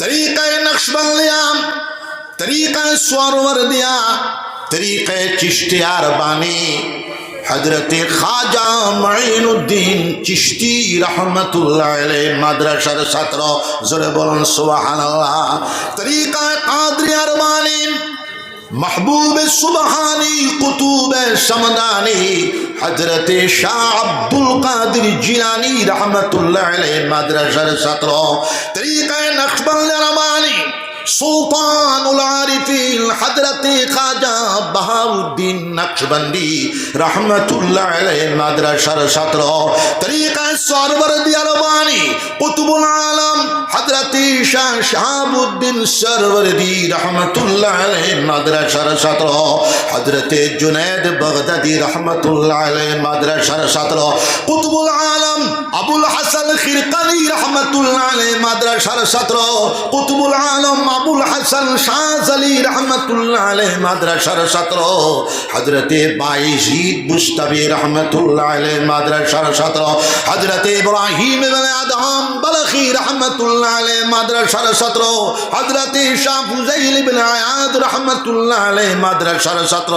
তরিকায় নকশবন্দিয়া তরিকায় সোয়ারওয়ারদিয়া তরিকায় চিশতিয়ার বাণী। হজরতে খাজা মাইনুদ্দিন চিশতি রহমতুল্লাহ মাদ্রাসার ছাত্র, জোরে বলুন সুবহানাল্লাহ। তরিকায় কাদরিয়ার বাণী محبوب سبحانی قطوب سمدانی حضرت شاہ عبد القادر جیلانی رحمت اللہ علیہ مدرسہ سطر طریقہ نقش بند رمانی সুলতানুল আরিফিন হাজরাতে খাজা বাহাউদ্দিন নকশবন্দি রহমতুল্লাহ আলাইহি মাদ্রাসার ছাত্র। তরিকা সরবর দিয়ারবানি কুতুবুল আলম হাজরাতে শাহ শাহাবুদ্দিন সরবরদি রহমতুল্লাহ আলাইহি মাদ্রাসার ছাত্র। হাজরাতে জুনায়েদ বাগদাদি রহমতুল্লাহ আলাইহি মাদ্রাসার ছাত্র। কুতুবুল আলম আবুল হাসান খিরকানি রহমতুল্লাহ আলাইহি মাদ্রাসার ছাত্র, কুতুবুল আলম আবুল হাসান শাহজালি রহমতুল্লাহ আলাইহি মাদ্রাসার ছাত্র, হযরতে বাইজিদ মুস্তাবি রহমতুল্লাহ আলাইহি মাদ্রাসার ছাত্র, হযরতে ইব্রাহিম ইবনে আদম বালখি রহমতুল্লাহ আলাইহি মাদ্রাসার ছাত্র, হযরতে শাহ ফুজাইল ইবনে আয়াদ রহমতুল্লাহ আলাইহি মাদ্রাসার ছাত্র,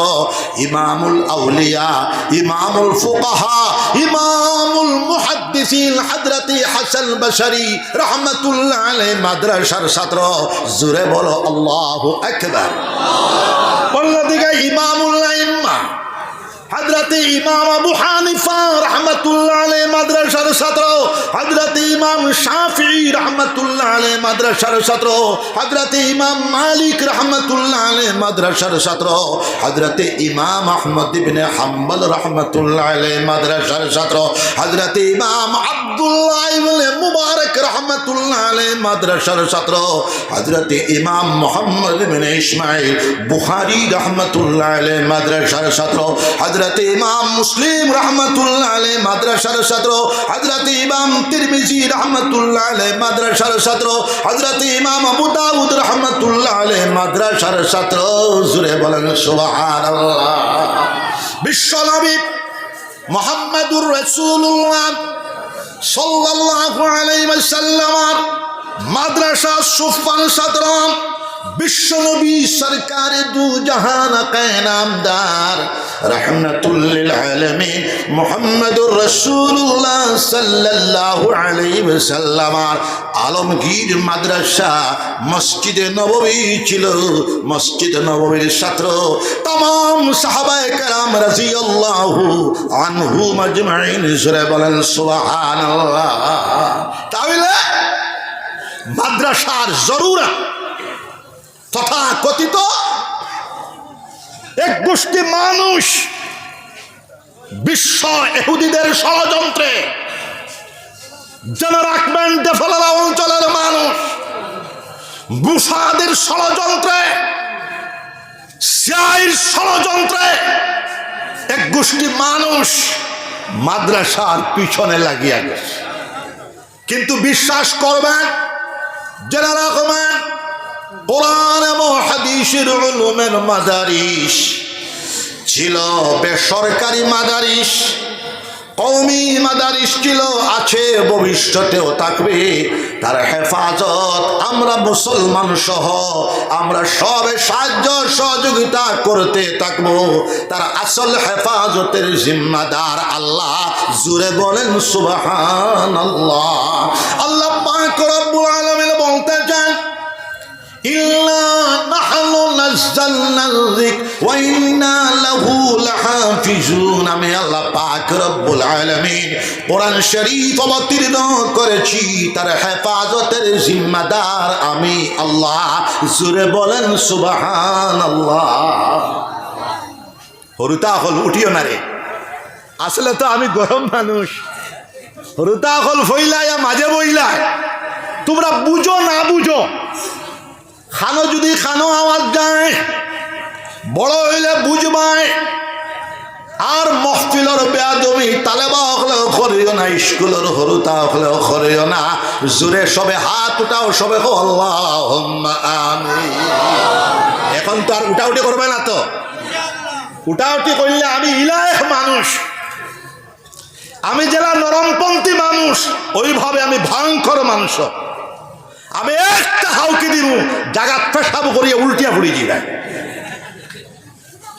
ইমামুল আউলিয়া, ইমামুল ফুকাহা ইমামুল মুহাদ্দিসিন হযরতে হাসান বশরি রহমতুল্লাহ আলাইহি মাদ্রাসার ছাত্র। জোরে বলো আল্লাহু আকবার। অন্যদিকে ইমামুল আইম্মা হজরত ইমাম আবু হানিফা রহমতুল্লাহ আলাই মাদ্রাসার ছাত্র, হজরত ইমাম শাফি রহমতুল্লাহ আলাই মাদ্রাসার ছাত্র, হজরত ইমাম মালিক রহমতুল্লাহ আলাই মাদ্রাসার ছাত্র, হজরত ইমাম আহমদ ইবনে হাম্বল রহমতুল্লাহ আলাই মাদ্রাসার ছাত্র, হজরত ইমাম আব্দুল্লাহ ইবনে মুবারক রহমতুল্লাহ আলাই মাদ্রাসার ছাত্র, হজরত ইমাম মোহাম্মদ ইবনে ইসমাইল বুখারী রহমতুল্লাহ আলাই মাদ্রাসার ছাত্র, হজরত ইমাম মুসলিম রহমতুল্লাহ আলাই মাদ্রাসার ছাত্র হজরত ইমাম তিরমিজি রহমতুল্লাহ আলাই মাদ্রাসার ছাত্র হজরত ইমাম আবু দাউদ রহমতুল্লাহ আলাই মাদ্রাসার ছাত্র। জুড়ে বলেন, সুবহানাল্লাহ। বিশ্বনবী মোহাম্মদুর রাসূলুল্লাহ সাল্লাল্লাহু আলাইহি ওয়াসাল্লাম মাদ্রাসা সুফান সাদরাম বিশ্বনবী সরকারে দু জাহান কায়নামদার রহমতুল্লিল আলমী মোহাম্মদুর রসুল্লাহ সাল্লাহ আলমগীর মাদ্রাসা মসজিদে নবমী ছিল, মসজিদ নবমীর ছাত্র। তমাম সাহাবায় কালাম রাজি আল্লাহ আনহু মজমাইন, সুরে বলেন সুবাহান তাহলে মাদ্রাসার জরুরা তথা কথিত এক গোষ্ঠী মানুষ বিশ্ব এহুদিদের ষড়যন্ত্রে যেন রাখবেন ডেফলালা অঞ্চলের মানুষ বুসাদের ষড়যন্ত্রে সিয়াইর ষড়যন্ত্রে এক গোষ্ঠী মানুষ মাদ্রাসার পিছনে লাগিয়া গেছে। কিন্তু বিশ্বাস করবেন, জেনে রাখবেন কোরআন এবং হাদিসের উলুমের মাদারিস, ছিল বেসরকারি মাদারিস কৌমি মাদারিস ছিল, আছে ভবিষ্যতেও থাকবে। তার হেফাজত আমরা মুসলমান সহ, আমরা সবে সাহায্য সহযোগিতা করতে থাকব। তার আসল হেফাজতের জিম্মাদার আল্লাহ। জুড়ে বলেন সুবাহান আল্লাহ আল্লাহ إلا نحن نزلنا الذكر وإنا له لحافظون আমি আল্লাহ পাক রব্বুল আলামিন কোরআন শরীফ অবতীর্ণ করেছি তার হেফাজতের জিম্মাদার আমি আল্লাহ জুড়ে বলেন সুবহানাল্লাহ হরুতা হল উঠিও না রে আসলে তো আমি গরম মানুষ হরুতা হল ফইলায় মাঝে বইলায় তোমরা বুঝো না বুঝো খানো যদি খানো আওয়াজ যায়, বড় হইলে বুঝবাই আর মহফিলর বেয়াদমি তালেবা হলেও করিও না, স্কুলের হরুতা হলেও করিও না। জোরে সবে হাত উঠাও, সবে আমি এখন তো আর উঠা উঠি করবে না তো। উঠা উঠি করলে আমি ইলাহ মানুষ। আমি জেলা নরমপন্থী মানুষ, ওইভাবে আমি ভয়ঙ্কর মানুষ। আমি একটা হাউকে দিব, জাগাত পেশাব করিয়া উল্টিয়া পড়ি যাই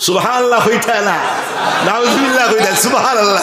সুবাহ আল্লাহ হইতা না সুবাহ আল্লাহ